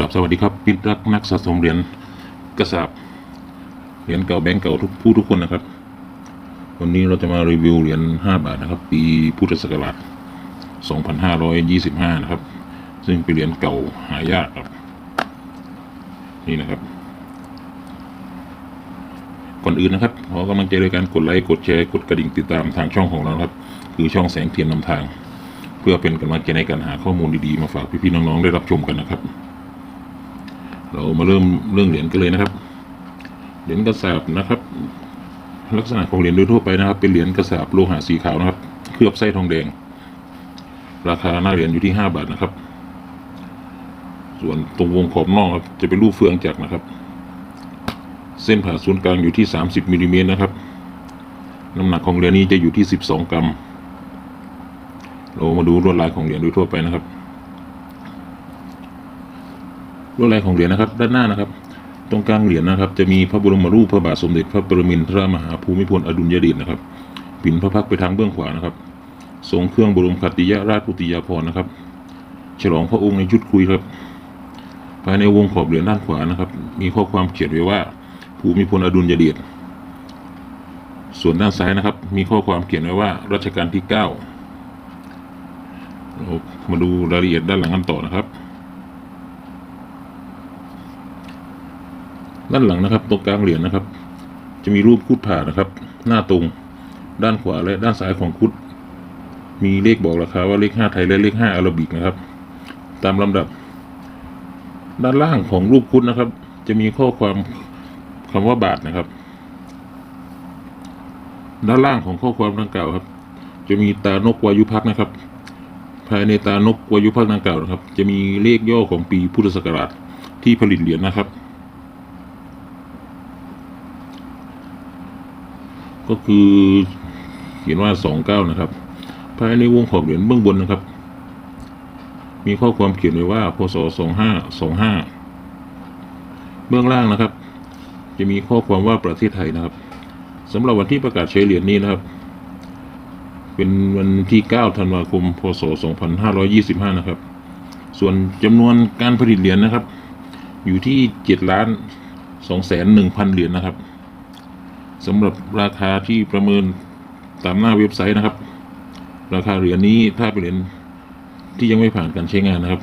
ลับสวัสดีครับพิรักนักสะสมเหรียญกระสาบเหรียญเก่าแบงก์เก่าทุกผู้ทุกคนนะครับ วันนี้เราจะมารีวิวเหรียญ5บาทนะครับ ปีพุทธศักราช2525 นะครับ ซึ่งเป็นเหรียญเก่าหายากครับ นี่นะครับ ก่อนอื่นนะครับขอกำลังใจโดยการกดไลค์กดแชร์กดกระดิ่งติดตามทางช่องของเราครับ คือช่องแสงเทียนนำทาง เพื่อเป็นกำลังใจในการหาข้อมูลดีๆมาฝากพี่ๆน้องๆได้รับชมกันนะครับ เรามาเริ่มเรื่องเหรียญกันเลยนะครับ เหรียญกระสาบนะครับ ลักษณะของเหรียญโดยทั่วไปนะครับ เป็นเหรียญกระสาบโลหะสีขาวนะครับ เคลือบไส้ทองแดง ราคาหน้าเหรียญอยู่ที่ห้าบาทนะครับ ส่วนตรงวงขอบนอกครับจะเป็นรูปเฟืองจักรนะครับ เส้นผ่าศูนย์กลางอยู่ที่สามสิบมิลลิเมตรนะครับ น้ำหนักของเหรียญนี้จะอยู่ที่สิบสองกรัม เรามาดูลวดลายของเหรียญโดยทั่วไปนะครับ ล วดลายของเหรียญนะครับ ด้านหน้านะครับ ตรงกลางเหรียญนะครับ จะมีพระบรมรูปพระบาทสมเด็จพระปรมินทรมหาภูมิพลอดุลยเดชนะครับปิ่นพระพักตร์ไปทางเบื้องขวานะครับทรงเครื่องบรมขัตติยราชปุติยาภรณ์นะครับ ฉลองพระองค์ในชุดคุยครับ ภายในวงขอบเหรียญด้านขวานะครับ มีข้อความเขียนไว้ว่า ภูมิพลอดุลยเดชส่วนด้านซ้ายนะครับ มีข้อความเขียนไว้ว่ารัชกาลที่เก้าเรามาดูรายละเอียดด้านหลังกันต่อนะครับ ด้านหลังนะครับตรงกลางเหรียญนะครับ จะมีรูปคุดผ่านะครับ หน้าตรงด้านขวาและด้านซ้ายของคุด มีเลขบอกราคาว่าเลขห้าไทยและเลขห้าอาราบิกนะครับ ตามลำดับ ด้านล่างของรูปคุดนะครับ จะมีข้อความคำว่าบาทนะครับ ด้านล่างของข้อความดังกล่าวครับ จะมีตานกวายุพักนะครับ ภายในตานกวายุพักดังกล่าวนะครับ จะมีเลขย่อของปีพุทธศักราชที่ผลิตเหรียญนะครับ ก็คือเขียนว่าสองเก้านะครับภายในวงขอบเหรียญเบื้องบนนะครับ มีข้อความเขียนไว้ว่าพศสองห้าสองห้าเบื้องล่างนะครับ จะมีข้อความว่าประเทศไทยนะครับสำหรับวันที่ประกาศใช้เหรียญนี้นะครับ เป็นวันที่9ธันวาคม พศ2525นะครับ ส่วนจำนวนการผลิตเหรียญนะครับ อยู่ที่7ล้าน2แสน1พันเหรียญนะครับ สำหรับราคาที่ประเมินตามหน้าเว็บไซต์นะครับ ราคาเหรียญนี้ถ้าเป็นเหรียญที่ยังไม่ผ่านการใช้งานนะครับ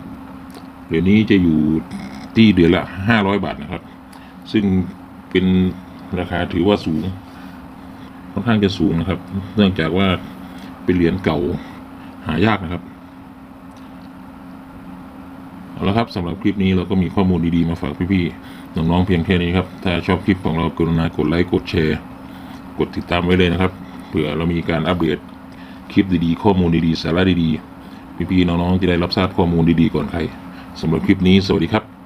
เหรียญนี้จะอยู่ที่เดือนละ 500 บาทนะครับ ซึ่งเป็นราคาถือว่าสูง ค่อนข้างจะสูงนะครับ เนื่องจากว่าเป็นเหรียญเก่าหายากนะครับ เอาละครับสำหรับคลิปนี้เราก็มีข้อมูลดีๆมาฝากพี่ๆน้องๆเพียงแค่นี้ครับ ถ้าชอบคลิปของเรากรุณากดไลค์กดแชร์ กดติดตามไว้เลยนะครับเผื่อเรามีการอัปเดตคลิปดีๆ ข้อมูลดีๆ สาระดีๆ พี่ๆน้องๆจะได้รับทราบข้อมูลดีๆก่อนใครสำหรับคลิปนี้สวัสดีครับ